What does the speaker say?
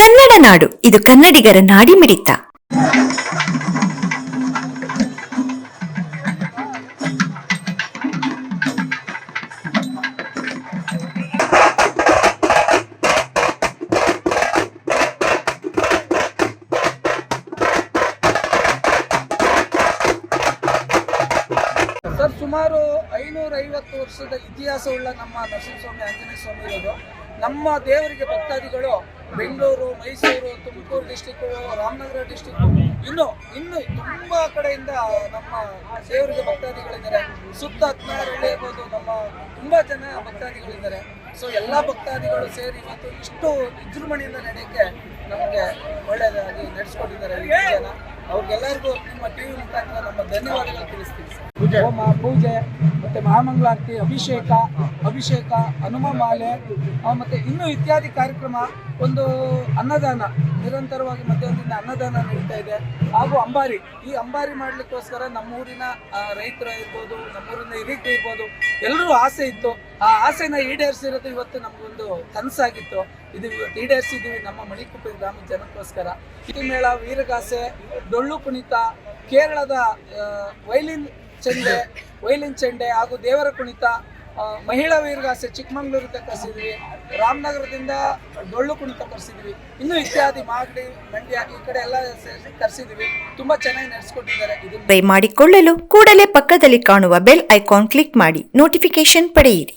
ಕನ್ನಡ ನಾಡು. ಇದು ಕನ್ನಡಿಗರ ನಾಡಿಮಿಡಿತ ಸರ್, ಸುಮಾರು ಐನೂರ ಐವತ್ತು ವರ್ಷದ ಇತಿಹಾಸವುಳ್ಳ ನಮ್ಮ ನರಸಿಂಹಸ್ವಾಮಿ ಆಂಜನೇಯ ಸ್ವಾಮಿ ಇರೋದು. ನಮ್ಮ ದೇವರಿಗೆ ಭಕ್ತಾದಿಗಳು ಬೆಂಗಳೂರು, ಮೈಸೂರು, ತುಮಕೂರು ಡಿಸ್ಟಿಕ್ಕು ರಾಮನಗರ ಡಿಸ್ಟಿಕ್ ಇನ್ನು ಇನ್ನು ತುಂಬಾ ಕಡೆಯಿಂದ ನಮ್ಮ ದೇವರಿಗೆ ಭಕ್ತಾದಿಗಳಿದ್ದಾರೆ. ಸುತ್ತ ಹದಿನಾರು ಇರ್ಬೋದು, ನಮ್ಮ ತುಂಬಾ ಜನ ಭಕ್ತಾದಿಗಳಿದ್ದಾರೆ. ಸೊ ಎಲ್ಲ ಭಕ್ತಾದಿಗಳು ಸೇರಿ ಇವತ್ತು ಇಷ್ಟು ವಿಜೃಂಭಣೆಯಿಂದ ನಡೆಯಕ್ಕೆ ನಮಗೆ ಒಳ್ಳೆಯದಾಗಿ ನಡೆಸ್ಕೊಟ್ಟಿದ್ದಾರೆ ಜನ. ಅವ್ರಿಗೆಲ್ಲರಿಗೂ ನಿಮ್ಮ ಟಿವಿ ಮುಖಾಂತರ ನಮ್ಮ ಧನ್ಯವಾದಗಳು ತಿಳಿಸ್ತೀವಿ ಹೋಮ, ಪೂಜೆ, ಮತ್ತೆ ಮಹಾಮಂಗಳಾರತಿ, ಅಭಿಷೇಕ ಅಭಿಷೇಕ ಹನುಮ ಮಾಲೆ ಮತ್ತೆ ಇನ್ನೂ ಇತ್ಯಾದಿ ಕಾರ್ಯಕ್ರಮ ಒಂದು ಅನ್ನದಾನ, ನಿರಂತರವಾಗಿ ಮಧ್ಯಾಹ್ನದಿಂದ ಅನ್ನದಾನ ನಡೀತಾ ಇದೆ. ಹಾಗೂ ಅಂಬಾರಿ, ಈ ಅಂಬಾರಿ ಮಾಡಲಿಕ್ಕೋಸ್ಕರ ನಮ್ಮೂರಿನ ರೈತರು ಇರ್ಬೋದು, ನಮ್ಮೂರಿನ ಹಿರಿಕರು ಇರ್ಬೋದು, ಎಲ್ಲರೂ ಆಸೆ ಇತ್ತು. ಆ ಆಸೆನ ಈಡೇರಿಸಿರೋದು ಇವತ್ತು ನಮಗೊಂದು ಕನಸಾಗಿತ್ತು. ಇದು ಇವತ್ತು ಈಡೇರಿಸಿದ್ದೀವಿ ನಮ್ಮ ಮಣಿಕುಪ್ಪೆ ಗ್ರಾಮದ ಜನಕ್ಕೋಸ್ಕರ. ಈ ಮೇಳ ವೀರಗಾಸೆ, ಡೊಳ್ಳು ಕುಣಿತ ಕೇರಳದ ವೈಲಿನ್ ಚೆಂಡೆ, ವೈಲಿನ್ ಚಂಡೆ ಹಾಗೂ ದೇವರ ಕುಣಿತ ಮಹಿಳಾ ವೀರಗಾಸೆ ಚಿಕ್ಕಮಂಗ್ಳೂರಿಂದ ಕರೆಸಿದ್ವಿ. ರಾಮನಗರದಿಂದ ಡೊಳ್ಳು ಕುಣಿತ ಕರೆಸಿದ್ವಿ. ಇನ್ನೂ ಇತ್ಯಾದಿ ಮಾಗಡಿ, ಮಂಡ್ಯ ಈ ಕಡೆ ಎಲ್ಲ ಸೇರಿಸಿ ಕರೆಸಿದ್ವಿ. ತುಂಬಾ ಚೆನ್ನಾಗಿ ನಡೆಸ್ಕೊಟ್ಟಿದ್ದಾರೆ. ಇದನ್ನ ಮಾಡಿಕೊಳ್ಳಲು ಕೂಡಲೇ ಪಕ್ಕದಲ್ಲಿ ಕಾಣುವ ಬೆಲ್ ಐಕಾನ್ ಕ್ಲಿಕ್ ಮಾಡಿ. ನೋಟಿಫಿಕೇಶನ್ ಪಡೆಯಿರಿ.